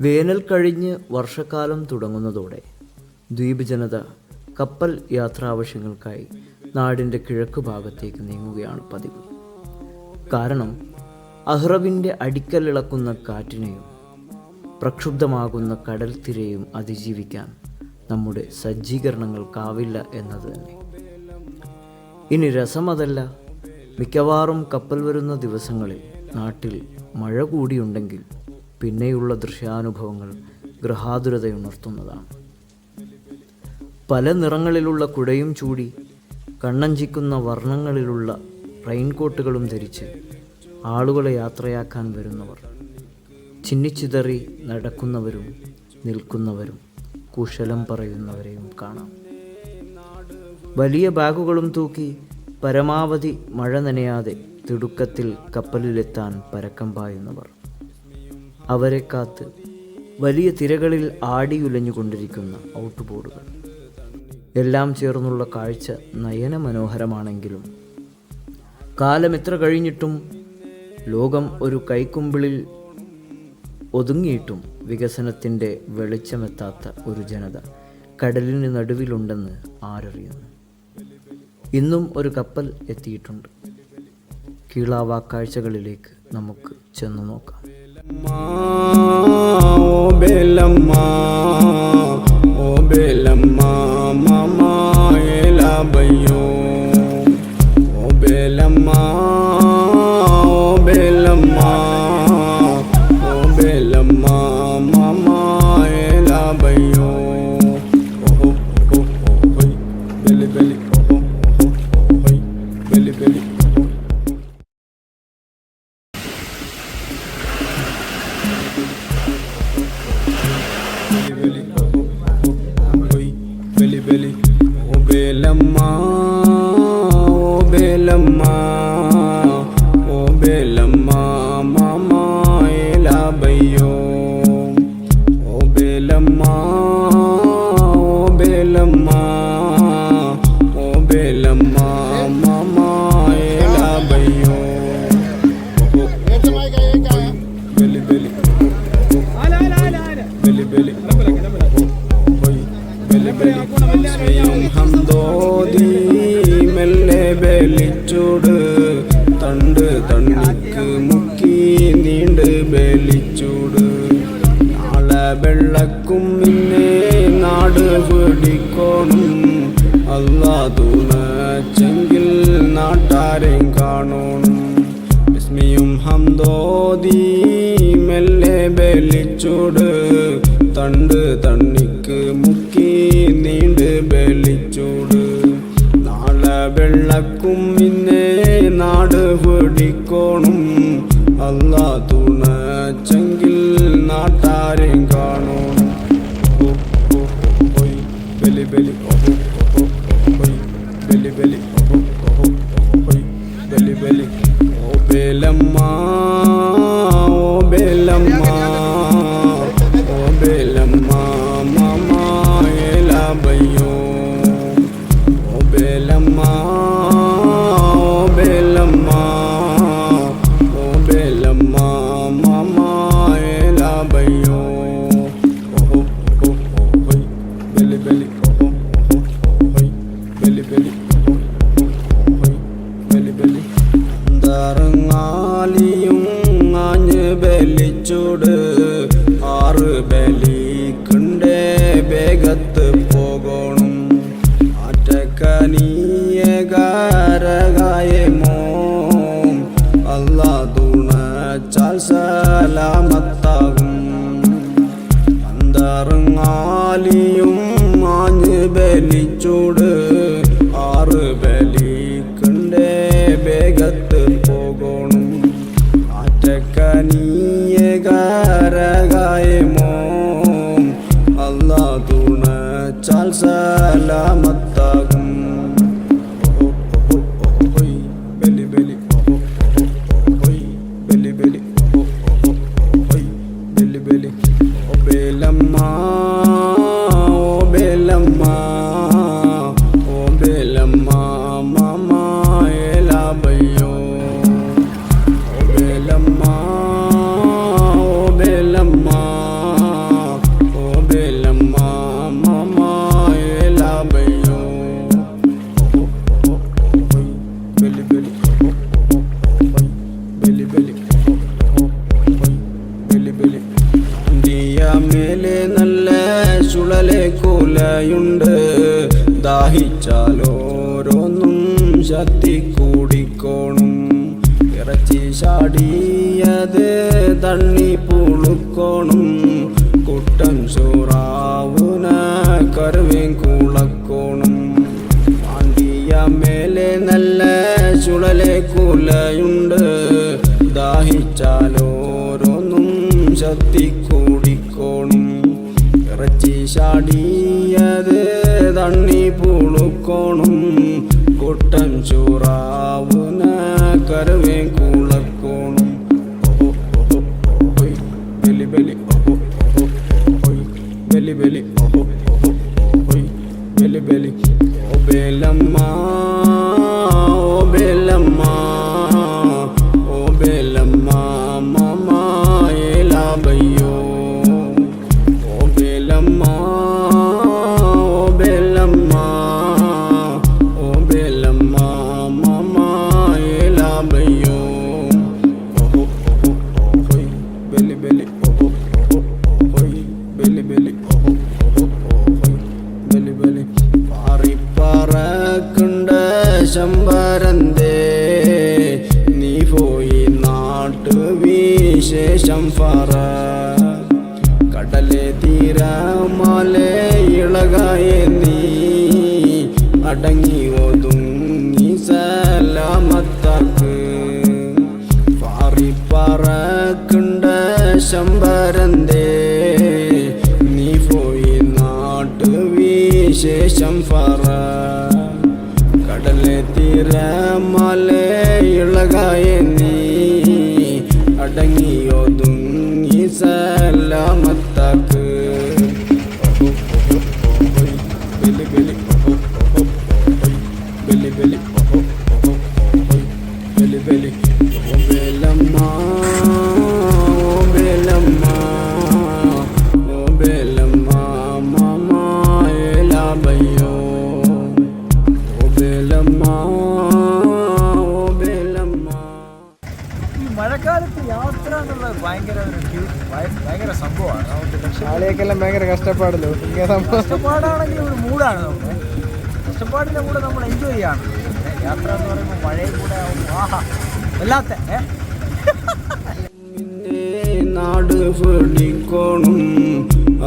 വേനൽ കഴിഞ്ഞ് വർഷക്കാലം തുടങ്ങുന്നതോടെ ദ്വീപ് ജനത കപ്പൽ യാത്രാവശ്യങ്ങൾക്കായി നാടിന്റെ കിഴക്ക് ഭാഗത്തേക്ക് നീങ്ങുകയാണ് പതിവ്. കാരണം അഹ്റബിന്റെ അടിക്കലിളക്കുന്ന കാറ്റിനെയും പ്രക്ഷുബ്ധമാകുന്ന കടൽ തിരയും അതിജീവിക്കാൻ നമ്മുടെ സജ്ജീകരണങ്ങൾക്കാവില്ല എന്നത് തന്നെ. ഇനി രസമതല്ല മിക്കവാറും കപ്പൽ വരുന്ന ദിവസങ്ങളിൽ നാട്ടിൽ മഴ കൂടിയുണ്ടെങ്കിൽ പിന്നെയുള്ള ദൃശ്യാനുഭവങ്ങൾ ഗൃഹാതുരതയുണർത്തുന്നതാണ്. പല നിറങ്ങളിലുള്ള കുടയും ചൂടി കണ്ണഞ്ചിക്കുന്ന വർണങ്ങളിലുള്ള റെയിൻകോട്ടുകളും ധരിച്ച് ആളുകളെ യാത്രയാക്കാൻ വരുന്നവർ ചിന്നിച്ചിതറി നടക്കുന്നവരും നിൽക്കുന്നവരും കുശലം പറയുന്നവരെയും കാണാം. വലിയ ബാഗുകളും തൂക്കി പരമാവധി മഴ നനയാതെ തിടുക്കത്തിൽ കപ്പലിലെത്താൻ പരക്കം പായുന്നവർ അവരെ കാത്ത് വലിയ തിരകളിൽ ആടിയുലഞ്ഞുകൊണ്ടിരിക്കുന്ന ഔട്ട് ബോർഡുകൾ എല്ലാം ചേർന്നുള്ള കാഴ്ച നയന മനോഹരമാണെങ്കിലും കാലം എത്ര കഴിഞ്ഞിട്ടും ലോകം ഒരു കൈക്കുമ്പിളിൽ ഒതുങ്ങിയിട്ടും വികസനത്തിന്റെ വെളിച്ചമെത്താത്ത ഒരു ജനത കടലിന് നടുവിലുണ്ടെന്ന് ആരറിയുന്നു. ഇന്നും ഒരു കപ്പൽ എത്തിയിട്ടുണ്ട്. കീളാവാക്കാഴ്ചകളിലേക്ക് നമുക്ക് ചെന്നു നോക്കാം. ನಮ್ಮ ബലി ബലി സ്വയം ഹംദോദി മെല്ലെ ബലിച്ചൂട്. തണ്ട് തണ്ണിക്ക് മുക്കി നീണ്ട് ബലിച്ചൂട്. നാളെ വെള്ളക്കും പിന്നെ നാട് പിടിക്കോണം അല്ലാ തുണച്ചെങ്കിൽ നാട്ടാരെയും കാണണം. വിസ്മിയും ഹംദോദി മെല്ലെ ബലിച്ചൂട്. തണ്ട് തണ്ണിക്ക് മുക്കി നീണ്ട് ബലിച്ചൂട്. നാളെ വെള്ളക്കും പിന്നെ നാട് പിടിക്കോണം Богатырь salamat. കുലയുണ്ട്. ദാഹിച്ചാലോരോന്നും ശത്തിക്കൂടിക്കോണും ഇറച്ചി ചാടിയത് തണ്ണി പുളുക്കോണും കുട്ടൻ ചൂറാവുന കരുവേ കൂളക്കോണും ബലി ബലി ബലി ബലി ബലി ബലി ഓ ശമ്പരന്തേ നീ പോയി നാട്ടു വിശേഷം പറ. കടലെ തീരാമലെ ഇളകായ നീ. അടങ്ങി ഒതുങ്ങി സലാമത്താക്ക്. പാറിപ്പറക്കുണ്ട ശംബരന്തേ നീ പോയി നാട്ടു വിശേഷം പറ. തീരമാലെ ഭയങ്കര ഒരു ഭയങ്കര സംഭവമാണ്. നമുക്ക് ആളെയൊക്കെല്ലാം ഭയങ്കര കഷ്ടപ്പാടല്ലോ? കഷ്ടപ്പാടാണെങ്കിൽ ഒരു മൂടാണ് നമുക്ക്. കഷ്ടപ്പാടിന്റെ കൂടെ നമ്മൾ എൻജോയ് ചെയ്യാണ്. യാത്ര എന്ന് പറയുമ്പോൾ മഴയും കൂടെ ആഹാ വല്ലാത്ത നാട് പിടിക്കോണം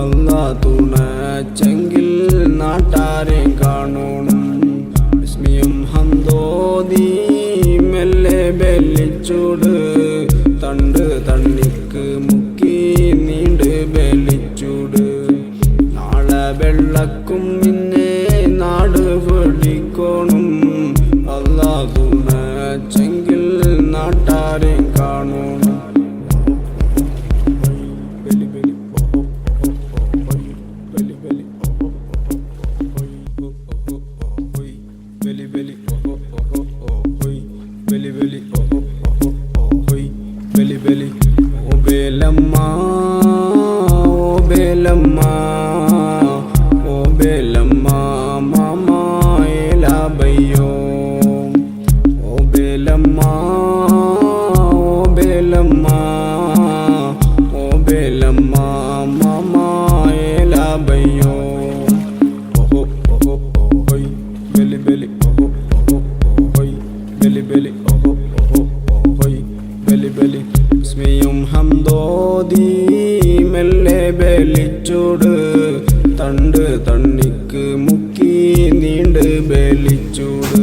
അല്ലാ തുണച്ചെങ്കിൽ നാട്ടാരെ കാണണം വിസ്മയം ഹന്തോതി മെല്ലെ ബലിച്ചൂട് ബലി ബലി ഓ ബേലമ്മ ഓ ബേലമ്മ ഓ ബേലമ്മ മമ ഏലാബയ്യോ ഓ ബേലമ്മ ഓ ബേലമ്മ ഓ ബേലമ്മ മമ ഏലാബയ്യോ ഓഹോ ഓഹോ ഓഹോയ് ബലി ബലി ഓഹോ ഓഹോ ഓഹോയ് ബലി ബലി ഓഹോ ഓഹോ ഓഹോയ് ബലി ബലി സ്മയും ഹംദോദി മെല്ലെ ബലിച്ചോട്. തണ്ട് തണ്ണിക്ക് മുക്കി നീണ്ട് ബലിച്ചോട്.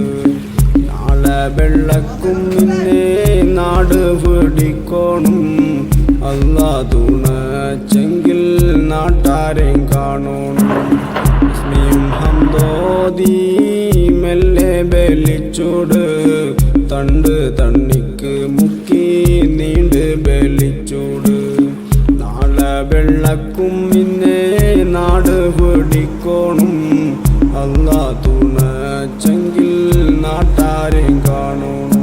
നാളെ വെള്ളക്കും നിന്നെ നാട് പിടിക്കോണം അല്ലാ തുണച്ചെങ്കിൽ നാട്ടാരെ കാണണം. തസ്മിയും ഹംദോദി മെല്ലെ ബലിച്ചോട്. തണ്ട് തണ്ണിക്ക് മുക്കി നീണ്ട് ബലിച്ചോട്. നാളെ വെള്ളക്കും ഇന്നേ നാട് പിടിക്കോണം അല്ല തുണച്ചെങ്കിൽ നാട്ടാരെ കാണണം.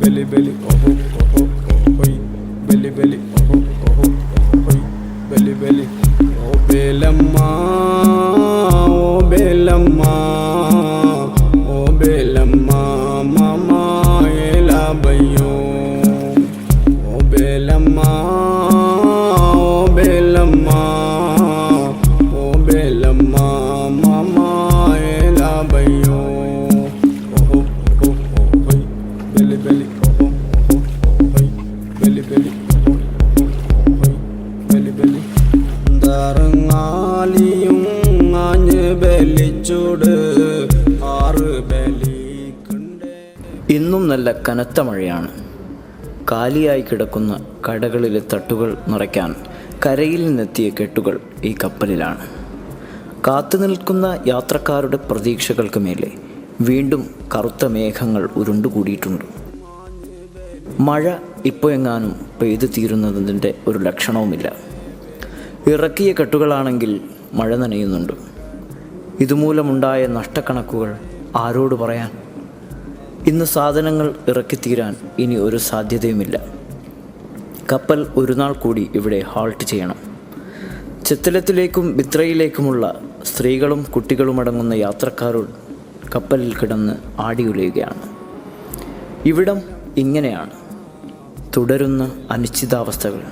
ബലി ബലി ബലി ബലി ബലി ബലി ഓ ബേലമ്മ ഓ കാലിയായി കിടക്കുന്ന കടകളിലെ തട്ടുകൾ നിറയ്ക്കാൻ കരയിൽ നിന്നെത്തിയ കെട്ടുകൾ ഈ കപ്പലിലാണ്. കാത്തുനിൽക്കുന്ന യാത്രക്കാരുടെ പ്രതീക്ഷകൾക്ക് മേലെ വീണ്ടും കറുത്ത മേഘങ്ങൾ ഉരുണ്ടുകൂടിയിട്ടുണ്ട്. മഴ ഇപ്പോൾ എങ്ങാനും പെയ്തു തീരുന്നതിന്റെ ഒരു ലക്ഷണവുമില്ല. ഇറക്കിയ കെട്ടുകളാണെങ്കിൽ മഴ നനയുന്നുണ്ട്. ഇതുമൂലമുണ്ടായ നഷ്ടക്കണക്കുകൾ ആരോട് പറയാൻ? ഇന്ന് സാധനങ്ങൾ ഇറക്കിത്തീരാൻ ഇനി ഒരു സാധ്യതയുമില്ല. കപ്പൽ ഒരു നാൾ കൂടി ഇവിടെ ഹാൾട്ട് ചെയ്യണം. ചെത്തലത്തിലേക്കും ബിത്രയിലേക്കുമുള്ള സ്ത്രീകളും കുട്ടികളുമടങ്ങുന്ന യാത്രക്കാരോ കപ്പലിൽ കിടന്ന് ആടിയുലയുകയാണ് ഇവിടം ഇങ്ങനെയാണ്. തുടരുന്ന അനിശ്ചിതാവസ്ഥകൾ.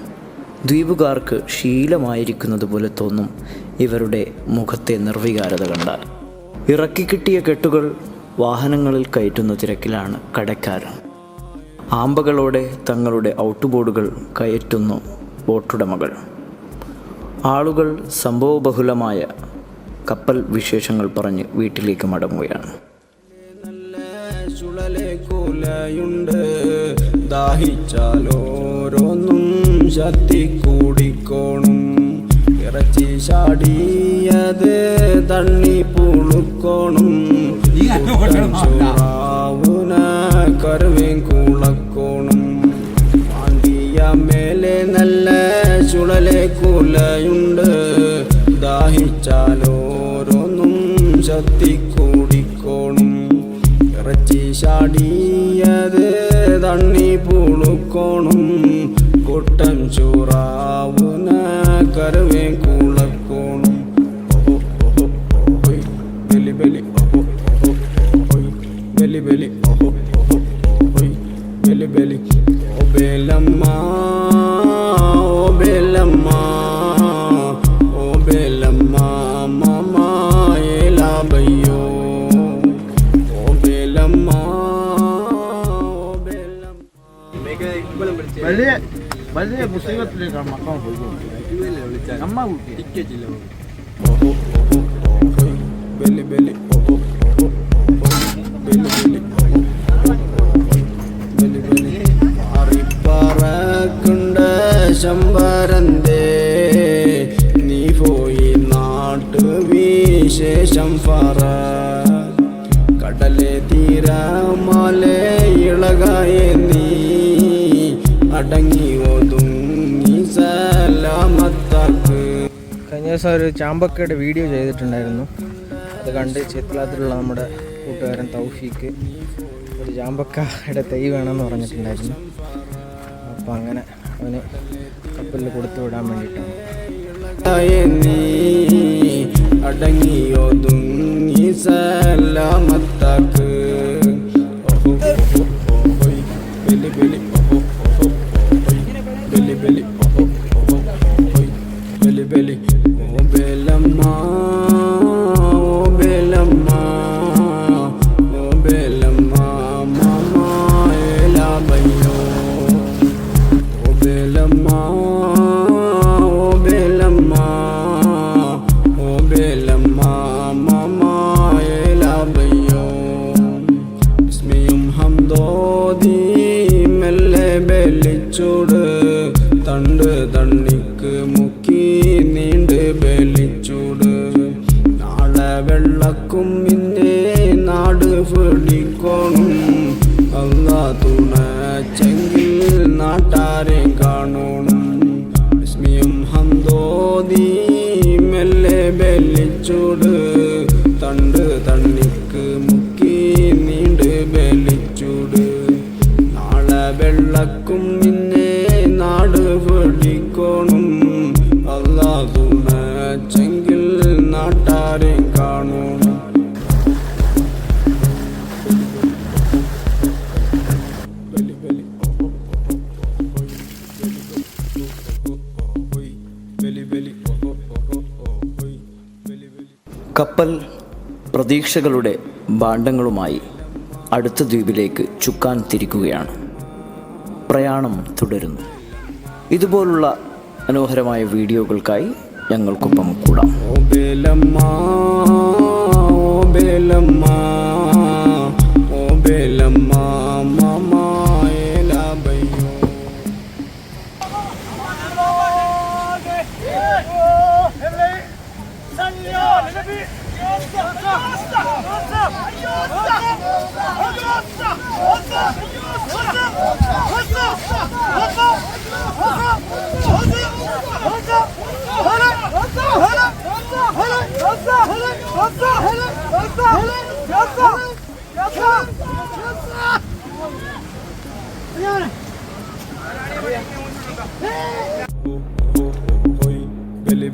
ദ്വീപുകാർക്ക് ശീലമായിരിക്കുന്നത് പോലെ തോന്നും ഇവരുടെ മുഖത്തെ നിർവികാരത കണ്ടാൽ. ഇറക്കിക്കിട്ടിയ കെട്ടുകൾ വാഹനങ്ങളിൽ കയറ്റുന്ന തിരക്കിലാണ് കടക്കാർ ആമ്പകളോടെ തങ്ങളുടെ ഔട്ട് ബോർഡുകൾ കയറ്റുന്നു ബോട്ടുടമകൾ ആളുകൾ സംഭവബഹുലമായ കപ്പൽ വിശേഷങ്ങൾ പറഞ്ഞ് വീട്ടിലേക്ക് മടങ്ങുകയാണ്. ദാഹിച്ചാലോരോന്നും ശക്തി കൂടിക്കോണും ഇറച്ചി ചാടിയത് തണ്ണി പുളുക്കോണം. ചോറാവുന കരുവേം കൂളക്കോണും. പാണ്ടിയ മേലെ നല്ല ചുഴലെ കൂലയുണ്ട്. ദാഹിച്ചാലോരോന്നും ശക്തി കൂടിക്കോണും ഇറച്ചി ചാടിയത് തണ്ണി പുളുക്കോണം. കൊട്ടൻ ചോറാവുന കരുവേ കൂളക്കോണും ഓഹോ ഓഹോ ഓഹോയ് ബലി ബലി ഓഹോ ഓഹോ ഓഹോയ് ബലി ബലി ഓഹോ ഓഹോ ഓഹോയ് ബലി ബലി ഓ ബേലമ്മ ഓ ബേലമ്മ ഓ ബേലമ്മ മാമ ഏലാബയ്യോ ഓ ബേലമ്മ ഓ ബേലമ്മ വലിയ വലിയ മുസ്ലിമത്തിലേക്കാണ് മക്കൾ പോയിക്കൊണ്ടിരിക്കുന്നത് അമ്മ കുട്ടി ഓഹോ ഓഹോ ഓഹോയ് ബലി ബലി ഓഹോ ഓഹോ ഓഹോയ് ബലി ബലി ഓഹോ ഓഹോയ് ബലി ബലി അറിപ്പറക്കുണ്ട ശമ്പരന്തേ നീ പോയി നാട്ടു വിശേഷം പറ. കടലെ തീരമലെ ഇളകായ നീ. അടങ്ങി ദിവസം ഒരു ചാമ്പക്കയുടെ വീഡിയോ ചെയ്തിട്ടുണ്ടായിരുന്നു. അത് കണ്ട് ചെത്തലാത്തിലുള്ള നമ്മുടെ കൂട്ടുകാരൻ തൗഫീക്ക് ഒരു ചാമ്പക്കയുടെ തൈ വേണമെന്ന് പറഞ്ഞിട്ടുണ്ടായിരുന്നു. അപ്പം അങ്ങനെ അവന് കപ്പലിൽ കൊടുത്തു വിടാൻ വേണ്ടിയിട്ടാണ്. അടങ്ങി ബലിച്ചൂട് പ്രതീക്ഷകളുടെ ഭാണ്ഡങ്ങളുമായി അടുത്ത ദ്വീപിലേക്ക് ചുക്കാൻ തിരിക്കുകയാണ്. പ്രയാണം തുടരുന്നു. ഇതുപോലുള്ള മനോഹരമായ വീഡിയോകൾക്കായി ഞങ്ങൾക്കൊപ്പം കൂടാം.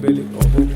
belly over oh,